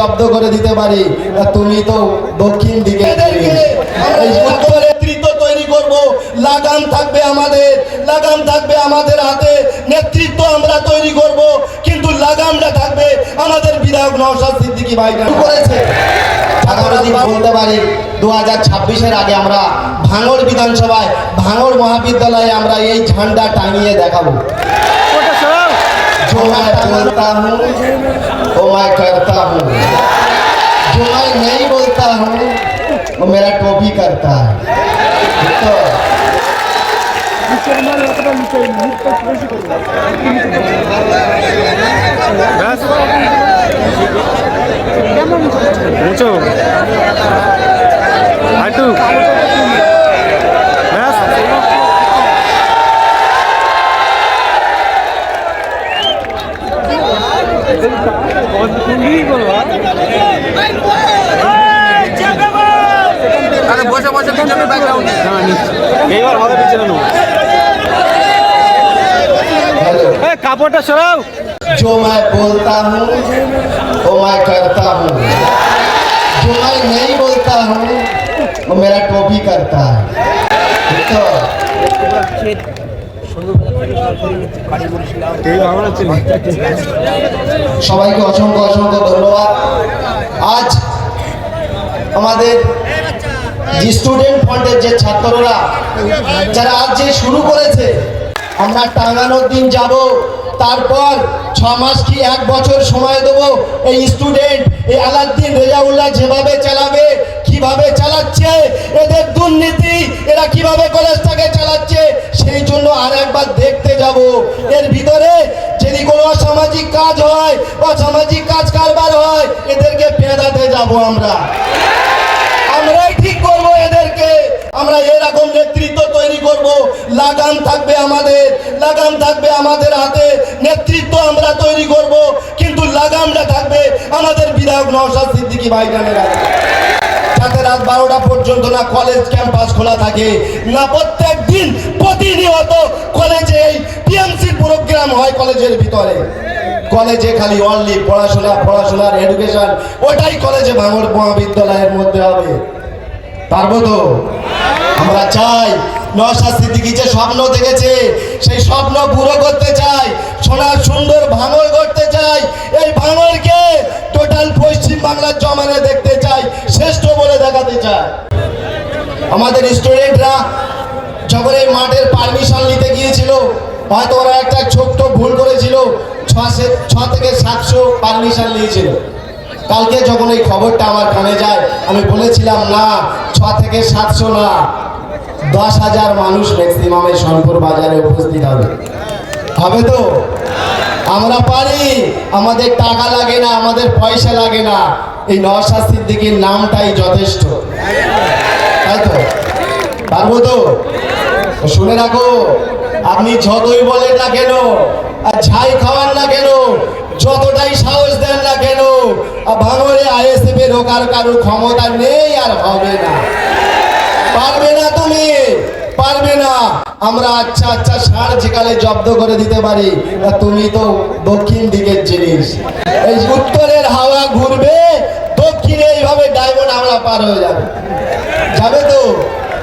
জব্দ করে দিতে পারি। তুমি তো দক্ষিণ দিকে এই নেতৃত্ব তৈরি করব। লাগাম থাকবে আমাদের লাগাম থাকবে আমাদের হাতে। নেতৃত্ব আমরা তৈরি করব কিন্তু লাগামটা থাকবে আমাদের বিধায়ক নওশাদ সিদ্দিকী ভাই করেছে। বলতে পারি দু হাজার ছাব্বিশের আগে আমরা ভাঙড় বিধানসভায় ভাঙড় মহাবিদ্যালয়ে আমরা এই ঝান্ডা টাঙিয়ে দেখাবো। जो मैं बोलता हूँ वो मैं करता हूँ। जो मैं नहीं बोलता हूँ, वो मेरा टोपी करता है। तो উঁচু বসে বসে পিছনে ব্যাকগ্রাউন্ডে এইবার হবে পিছনে নেবো। हेलो এ, কাপড়টা সরাও जो मैं बोलता हूँ वो मैं करता हूँ जो मैं नहीं बोलता हूँ वो मेरा टोपी करता है तो এই ভাবনা ছিল সবাইকে অসংখ্য অসংখ্য ধন্যবাদ আজ আমাদের যে স্টুডেন্ট ফ্রন্টের যে ছাত্ররা, যারা আজ যে শুরু করেছে, আমরা টাঙানোর দিন যাব, তারপর ছ মাস কি এক বছর সময় দেবো এই স্টুডেন্ট এই আলাদ্দিন রেজাউল্লাহ যেভাবে চালাবে, কীভাবে চালাচ্ছে, এদের দুর্নীতি, এরা কীভাবে কলেজটাকে চালাচ্ছে, সেই জন্য আর একবার দেখতে যাব। এর ভিতরে যদি কোনো অসামাজিক কাজ হয়, অসামাজিক কাজ কারবার হয়, এদেরকে পেঁদাতে যাব আমরা আমরাই ঠিক করব এদেরকে আমরা এরকম নেতৃত্ব তৈরি করব। লাগাম থাকবে আমাদের, লাগাম থাকবে আমাদের হাতে। নেতৃত্ব আমরা তৈরি করব, কিন্তু লাগামটা থাকবে আমাদের বিধায়ক নওশাদ সিদ্দিকী ভাইজানের হাতে। যাতে রাত বারোটা পর্যন্ত না কলেজ ক্যাম্পাস খোলা থাকে, না প্রত্যেক দিন প্রতিনিয়ত কলেজে এই টিএমসি প্রোগ্রাম হয় কলেজের ভিতরে। কলেজে খালি অনলি পড়াশোনা, পড়াশোনার এডুকেশন ওটাই কলেজে ভাঙড় মহাবিদ্যালয়ের মধ্যে হবে। পারব তো? আমরা চাই নশা সিদ্দিকি যে স্বপ্ন দেখেছে, সেই স্বপ্ন পুরো করতে চাই সোনার সুন্দর ভাঙর করতে চাই এই ভাঙরকে টোটাল পশ্চিম বাংলার জমানে দেখতে চাই শ্রেষ্ঠ বলে দেখাতে চাই আমাদের স্টুডেন্টরা যখন এই মাঠের পারমিশন নিতে গিয়েছিল, হয়তো ওরা একটা ছোট্ট ভুল করেছিল, ছ ছ থেকে সাতশো পারমিশন নিয়েছিল। কালকে যখন এই খবরটা আমার কানে যায়, আমি বলেছিলাম, না, ছ থেকে সাতশো না, দশ হাজার মানুষ ম্যাক্সিমাম এই সোনপুর বাজারে উপস্থিত হবে। হবে তো? আমরা পারি, আমাদের টাকা লাগে না, আমাদের পয়সা লাগে না। এই নওশাদ সিদ্দিকীর নামটাই যথেষ্ট। তাই তো? পারব তো? শুনে রাখো, আপনি যতই বলেন না কেন, আর ছাই খাওয়ান না কেন যতটাই সাহস দেন না কেন ভাঙরে আইএসএফ ঢোকার কারোর ক্ষমতা নেই আর হবে না। পারবে না তুমি, পারবে না। আমরা আচ্ছা আচ্ছা সার যেকালে জব্দ করে দিতে পারি তুমি তো দক্ষিণ দিকের জিনিস। এই উত্তরের হাওয়া ঘুরবে, দক্ষিণে এইভাবে ডায়মন্ড আমরা পার হয়ে যাবে। যাবে তো?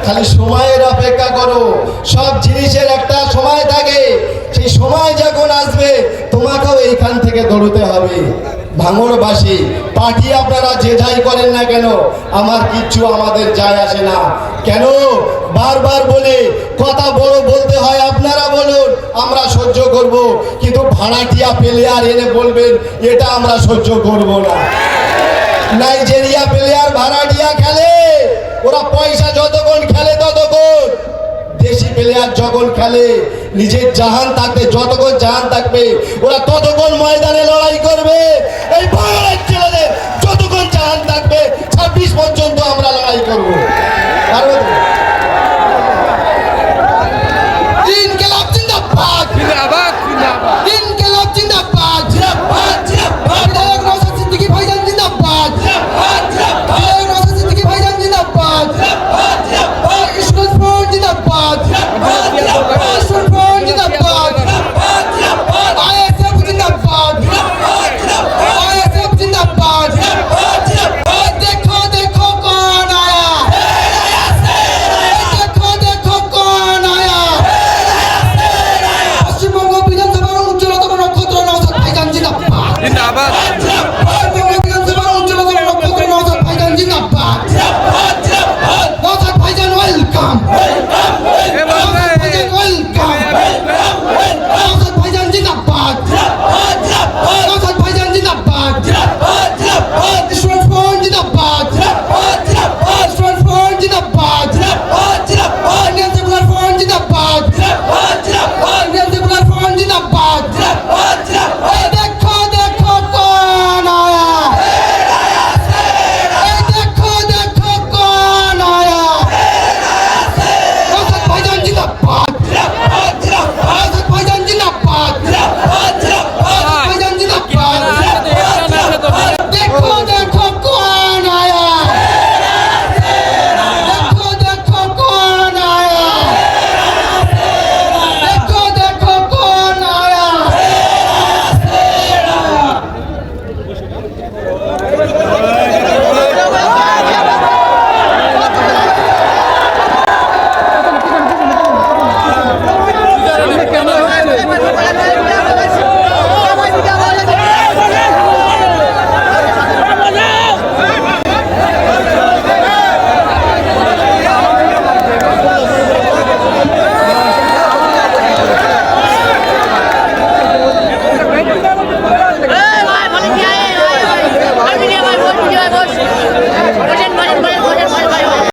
খালি সময়ের অপেক্ষা করো। সব জিনিসের একটা সময় থাকে। সেই সময় যখন আসবে তোমাকেও এইখান থেকে দৌড়তে হবে। ভাঙড়বাসী পার্টি আপনারা যে যাই করেন না কেন, আমার কিচ্ছু আমাদের যায় আসে না। কেন? বারবার বলে, কথা বড় বলতে হয়, আপনারা বলুন, আমরা সহ্য করব। কিন্তু ভাড়াটিয়া প্লেয়ার এনে বলবেন, এটা আমরা সহ্য করব না। নাইজেরিয়া প্লেয়ার ভাড়াটিয়া খেলে, ওরা পয়সা যতক্ষণ খেলে ততক্ষণ। দেশি প্লেয়ার যখন খেলে নিজের জাহান থাকবে, যতক্ষণ জাহান থাকবে, ওরা ততক্ষণ ময়দানে লড়াই করবে। এই বাংলার ছেলেদের যতক্ষণ জাহান থাকবে, ছাব্বিশ পর্যন্ত আমরা লড়াই করব। পারব